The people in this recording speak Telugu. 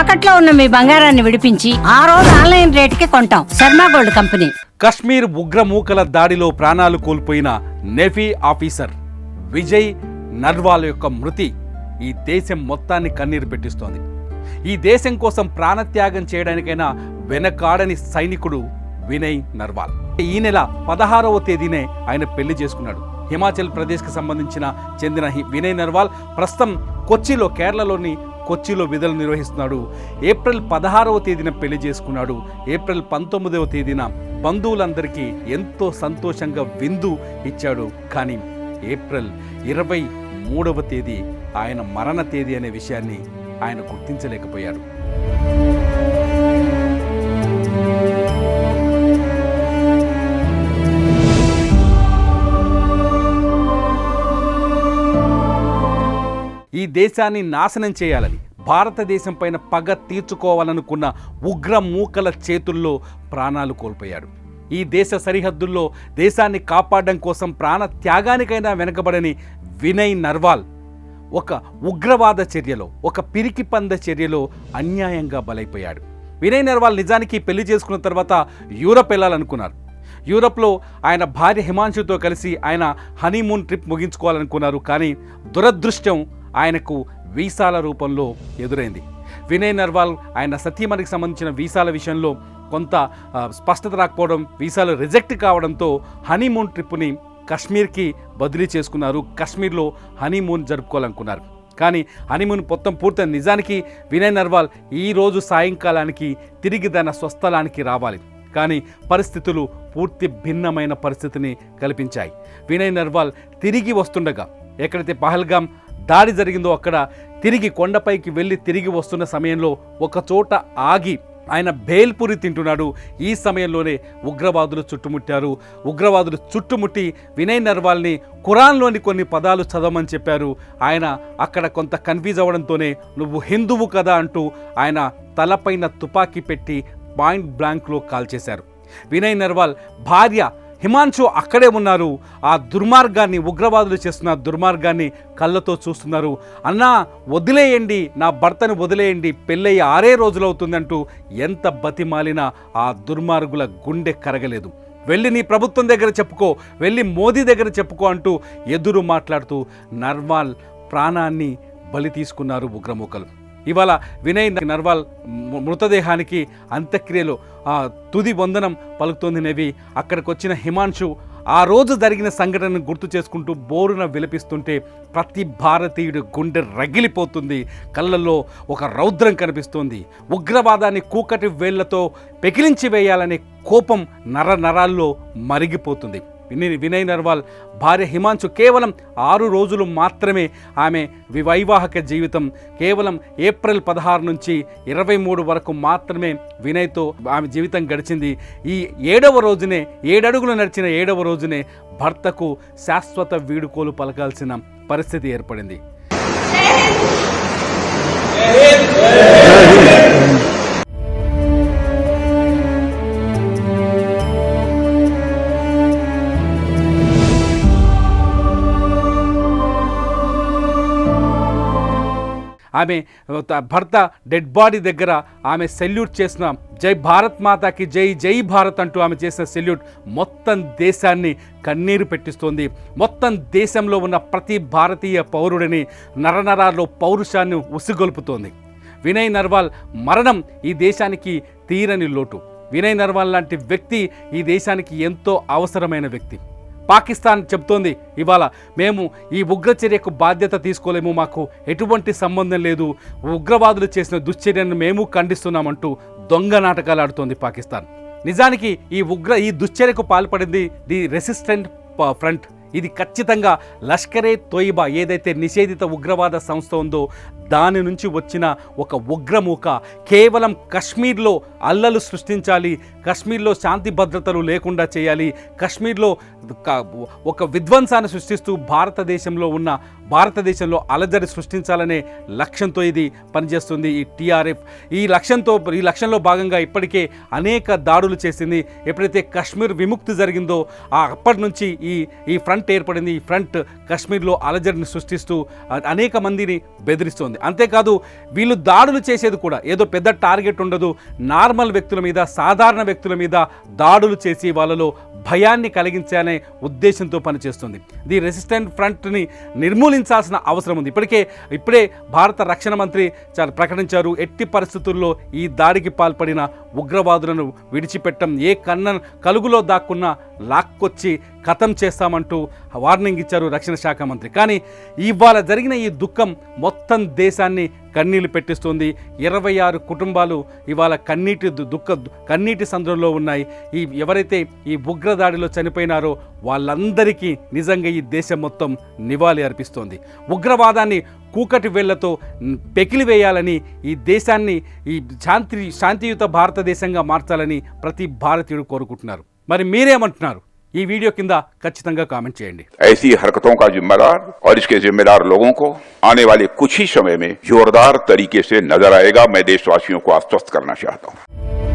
తాకట్లో ఉన్న మీ బంగారాన్ని విడిపించి ఆ రోజు ఆన్లైన్ రేటుకి కొంటాం. Sharma gold company. కశ్మీర్ ఉగ్రమూకల దాడిలో ప్రాణాలు కోల్పోయిన నెఫీ ఆఫీసర్ విజయ్ నర్వాల్ యొక్క మృతి ఈ దేశం మొత్తాన్ని కన్నీరు పెట్టిస్తోంది. ఈ దేశం కోసం ప్రాణత్యాగం చేయడానికైనా వెనకాడని సైనికుడు వినయ్ నర్వాల్. ఈ నెల పదహారవ తేదీనే ఆయన పెళ్ళి చేసుకున్నాడు. హిమాచల్ ప్రదేశ్కి సంబంధించిన చెందిన వినయ్ నర్వాల్ ప్రస్తుతం కొచ్చిలో కేరళలోని కొచ్చిలో విధులు నిర్వహిస్తున్నాడు. ఏప్రిల్ పదహారవ తేదీన పెళ్ళి చేసుకున్నాడు. ఏప్రిల్ పంతొమ్మిదవ తేదీన బంధువులందరికీ ఎంతో సంతోషంగా విందు ఇచ్చాడు. కానీ ఏప్రిల్ ఇరవై మూడవ తేదీ ఆయన మరణ తేదీ అనే విషయాన్ని ఆయన గుర్తించలేకపోయాడు ఈ దేశాన్ని నాశనం చేయాలని భారతదేశం పైన పగ తీర్చుకోవాలనుకున్న ఉగ్ర మూకల చేతుల్లో ప్రాణాలు కోల్పోయాడు. ఈ దేశ సరిహద్దుల్లో దేశాన్ని కాపాడడం కోసం ప్రాణ త్యాగానికైనా వెనకబడని వినయ్ నర్వాల్ ఒక ఉగ్రవాద చర్యలో ఒక పిరికి పంద చర్యలో అన్యాయంగా బలైపోయాడు. వినయ్ నర్వాల్ నిజానికి పెళ్ళి చేసుకున్న తర్వాత యూరప్ వెళ్ళాలనుకున్నారు. యూరప్లో ఆయన భార్య హిమాంశుతో కలిసి ఆయన హనీమూన్ ట్రిప్ ముగించుకోవాలనుకున్నారు కానీ దురదృష్టం ఆయనకు వీసాల రూపంలో ఎదురైంది. వినయ్ నర్వాల్ ఆయన సతీమణికి సంబంధించిన వీసాల విషయంలో కొంత స్పష్టత రాకపోవడం వీసాలు రిజెక్ట్ కావడంతో హనీమూన్ ట్రిప్ని కశ్మీర్కి బదిలీ చేసుకున్నారు. కశ్మీర్లో హనీమూన్ జరుపుకోవాలనుకున్నారు. కానీ హనీమూన్ మొత్తం పూర్తయిన నిజానికి వినయ్ నర్వాల్ ఈ రోజు సాయంకాలానికి తిరిగి తన స్వస్థలానికి రావాలి. కానీ పరిస్థితులు పూర్తి భిన్నమైన పరిస్థితిని కల్పించాయి. వినయ్ నర్వాల్ తిరిగి వస్తుండగా ఎక్కడైతే పహల్గాం దాడి జరిగిందో అక్కడ తిరిగి కొండపైకి వెళ్ళి తిరిగి వస్తున్న సమయంలో ఒకచోట ఆగి ఆయన బేల్పూరి తింటున్నాడు. ఈ సమయంలోనే ఉగ్రవాదులు చుట్టుముట్టారు. ఉగ్రవాదులు చుట్టుముట్టి వినయ్ నర్వాల్ని ఖురాన్లోని కొన్ని పదాలు చదవమని చెప్పారు. ఆయన అక్కడ కొంత కన్ఫ్యూజ్ అవ్వడంతోనే నువ్వు హిందువు కదా అంటూ ఆయన తలపైన తుపాకీ పెట్టి పాయింట్ బ్లాంక్లో కాల్చేశారు. వినయ్ నర్వాల్ భార్య హిమాంశు అక్కడే ఉన్నారు. ఆ దుర్మార్గాన్ని ఉగ్రవాదులు చేస్తున్న దుర్మార్గాన్ని కళ్ళతో చూస్తున్నారు. అన్నా వదిలేయండి. నా భర్తను వదిలేయండి. పెళ్ళయి ఆరే రోజులవుతుందంటూ ఎంత బతిమాలినా ఆ దుర్మార్గుల గుండె కరగలేదు. వెళ్ళి నీ ప్రభుత్వం దగ్గర చెప్పుకో వెళ్ళి మోదీ దగ్గర చెప్పుకో అంటూ ఎదురు మాట్లాడుతూ నర్వాల్ ప్రాణాన్ని బలి తీసుకున్నారు ఉగ్రమూకలు. ఇవాళ వినయ్ నర్వాల్ మృతదేహానికి అంత్యక్రియలు తుది వందనం పలుకుతోందినవి అక్కడికి వచ్చిన హిమాంశు ఆ రోజు జరిగిన సంఘటనను గుర్తు చేసుకుంటూ బోరున విలపిస్తుంటే ప్రతి భారతీయుడు గుండె రగిలిపోతుంది. కళ్ళల్లో ఒక రౌద్రం కనిపిస్తోంది. ఉగ్రవాదాన్ని కూకటి వేళ్ళతో పెకిలించి వేయాలనే కోపం నర నరాల్లో మరిగిపోతుంది. వినయ్ వినయ్ నర్వాల్ భార్య హిమాంశు కేవలం ఆరు రోజులు మాత్రమే ఆమె వివైవాహిక జీవితం. కేవలం ఏప్రిల్ పదహారు నుంచి ఇరవై మూడు వరకు మాత్రమే వినయ్తో ఆమె జీవితం గడిచింది. ఈ ఏడవ రోజునే ఏడడుగులు నడిచిన ఏడవ రోజునే భర్తకు శాశ్వత వీడుకోలు పలకాల్సిన పరిస్థితి ఏర్పడింది. ఆమె భర్త డెడ్ బాడీ దగ్గర ఆమె సెల్యూట్ చేసిన జై భారత్ మాతాకి జై జై భారత్ అంటూ ఆమె చేసిన సెల్యూట్ మొత్తం దేశాన్ని కన్నీరు పెట్టిస్తోంది. మొత్తం దేశంలో ఉన్న ప్రతి భారతీయ పౌరుడిని నరనరాల్లో పౌరుషాన్ని ఉసిగొల్పుతోంది. వినయ్ నర్వాల్ మరణం ఈ దేశానికి తీరని లోటు. వినయ్ నర్వాల్ లాంటి వ్యక్తి ఈ దేశానికి ఎంతో అవసరమైన వ్యక్తి. పాకిస్తాన్ చెప్తోంది. ఇవాళ మేము ఈ ఉగ్రచర్యకు బాధ్యత తీసుకోలేము మాకు ఎటువంటి సంబంధం లేదు. ఉగ్రవాదులు చేసిన దుశ్చర్యను మేము ఖండిస్తున్నామంటూ దొంగ నాటకాలు ఆడుతోంది పాకిస్తాన్. నిజానికి ఈ ఉగ్ర ఈ దుశ్చర్యకు పాల్పడింది ది రెసిస్టెంట్ ఫ్రంట్. ఇది ఖచ్చితంగా లష్కరే తోయిబా ఏదైతే నిషేధిత ఉగ్రవాద సంస్థ ఉందో దాని నుంచి వచ్చిన ఒక ఉగ్రమూక. కేవలం కశ్మీర్లో అల్లలు సృష్టించాలి కశ్మీర్లో శాంతి భద్రతలు లేకుండా చేయాలి. కశ్మీర్లో ఒక విధ్వంసాన్ని సృష్టిస్తూ భారతదేశంలో ఉన్న భారతదేశంలో అలజడి సృష్టించాలనే లక్ష్యంతో ఇది పనిచేస్తుంది ఈ టీఆర్ఎఫ్ ఈ లక్ష్యంతో ఈ లక్ష్యంలో భాగంగా ఇప్పటికే అనేక దాడులు చేసింది. ఎప్పుడైతే కశ్మీర్ విముక్తి జరిగిందో ఆ అప్పటి నుంచి ఈ ఈ ఫ్రంట్ ఏర్పడింది. ఈ ఫ్రంట్ కశ్మీర్లో అలజడిని సృష్టిస్తూ అనేక మందిని బెదిరిస్తోంది. అంతేకాదు వీళ్ళు దాడులు చేసేది కూడా ఏదో పెద్ద టార్గెట్ ఉండదు. నార్మల్ వ్యక్తుల మీద సాధారణ వ్యక్తుల మీద దాడులు చేసి వాళ్ళలో భయాన్ని కలిగించాలనే ఉద్దేశంతో పనిచేస్తుంది. ది రెసిస్టెంట్ ఫ్రంట్ని నిర్మూలించాల్సిన అవసరం ఉంది. ఇప్పటికే ఇప్పుడే భారత రక్షణ మంత్రి చాలా ప్రకటించారు ఎట్టి పరిస్థితుల్లో ఈ దాడికి పాల్పడిన ఉగ్రవాదులను విడిచిపెట్టడం ఏ కన్న కలుగులో దాక్కున్నా లాక్కొచ్చి ఖతం చేస్తామంటూ వార్నింగ్ ఇచ్చారు రక్షణ శాఖ మంత్రి. కానీ ఇవాళ జరిగిన ఈ దుఃఖం మొత్తం దేశాన్ని కన్నీళ్ళు పెట్టిస్తుంది. ఇరవై ఆరు కుటుంబాలు ఇవాళ కన్నీటి దు- దుఃఖ కన్నీటి సంద్రంలో ఉన్నాయి. ఈ ఎవరైతే ఈ ఉగ్రదాడిలో చనిపోయినారో వాళ్ళందరికీ నిజంగా ఈ దేశం మొత్తం నివాళి అర్పిస్తోంది. ఉగ్రవాదాన్ని కూకటి వేళ్ళతో పెకిలివేయాలని ఈ దేశాన్ని ఈ శాంతి శాంతియుత భారతదేశంగా మార్చాలని ప్రతి భారతీయుడు కోరుకుంటున్నారు. మరి మీరేమంటున్నారు ఈ వీడియో కింద ఖచ్చితంగా కామెంట్ చేయండి ऐसी हरकतों का जिम्मेदार और इसके जिम्मेदार लोगों को आने वाले कुछ ही समय में जोरदार तरीके से नजर आएगा मैं देशवासियों को आश्वस्त करना चाहता हूं